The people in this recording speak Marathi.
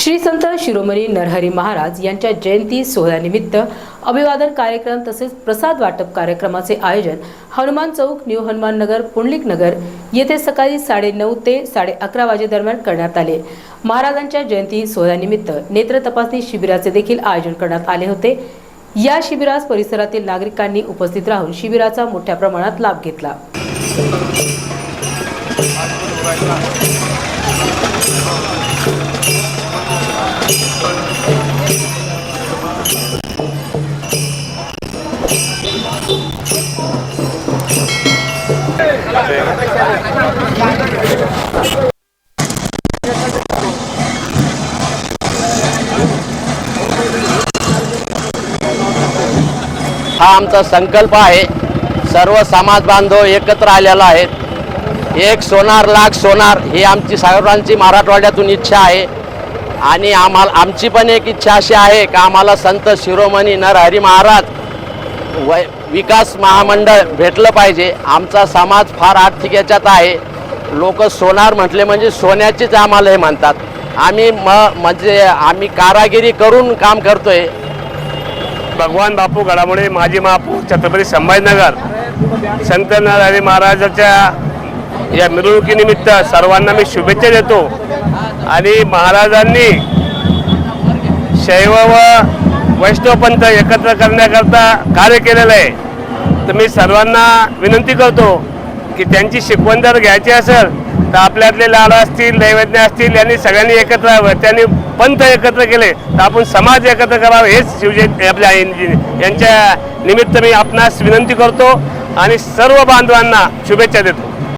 श्री संत शिरोमणी नरहरी महाराज यांच्या जयंती सोहळ्यानिमित्त अभिवादन कार्यक्रम तसेच प्रसाद वाटप कार्यक्रमाचे आयोजन हनुमान चौक न्यू हनुमान नगर पुंडलिक नगर येथे सकाळी साडे नऊ ते साडे अकरा वाजेदरम्यान करण्यात आले. महाराजांच्या जयंती सोहळ्यानिमित्त नेत्र तपासणी शिबिराचे देखील आयोजन करण्यात आले होते. या शिबिरास परिसरातील नागरिकांनी उपस्थित राहून शिबिराचा मोठ्या प्रमाणात लाभ घेतला. हा आमचा संकल्प आहे. सर्व समाज बांधव एकत्र आलेला आहेत एक सोनार लाख सोनार ही आमची सर्वांची मराठवाड्यातून इच्छा आहे. आणि आम्हाला आमची पण एक इच्छा अशी आहे का आम्हाला संत शिरोमणी नरहरी महाराज वै विकास महामंडळ भेटलं पाहिजे. आमचा समाज फार आर्थिक याच्यात आहे. लोक सोनार म्हटले म्हणजे सोन्याचीच आम्हाला हे म्हणतात. आम्ही म म्हणजे आम्ही कारागिरी करून काम करतोय. भगवान बापू घडामोडी माजी महापौर छत्रपती संभाजीनगर संत नरहरी महाराजाच्या या मिरवणुकीनिमित्त सर्वांना मी शुभेच्छा देतो. आणि महाराजांनी शैव व वैष्णवपंथ एकत्र करण्याकरता कार्य केलेलं आहे. तर मी सर्वांना विनंती करतो की त्यांची शिकवण जर घ्यायची असेल तर आपल्यातले लाड असतील नैवेद्य असतील यांनी सगळ्यांनी एकत्र यावं त्यांनी पंथ एकत्र केले तर आपण समाज एकत्र करावं हेच शिवजय आपल्या यांच्या निमित्त मी आपणास विनंती करतो आणि सर्व बांधवांना शुभेच्छा देतो.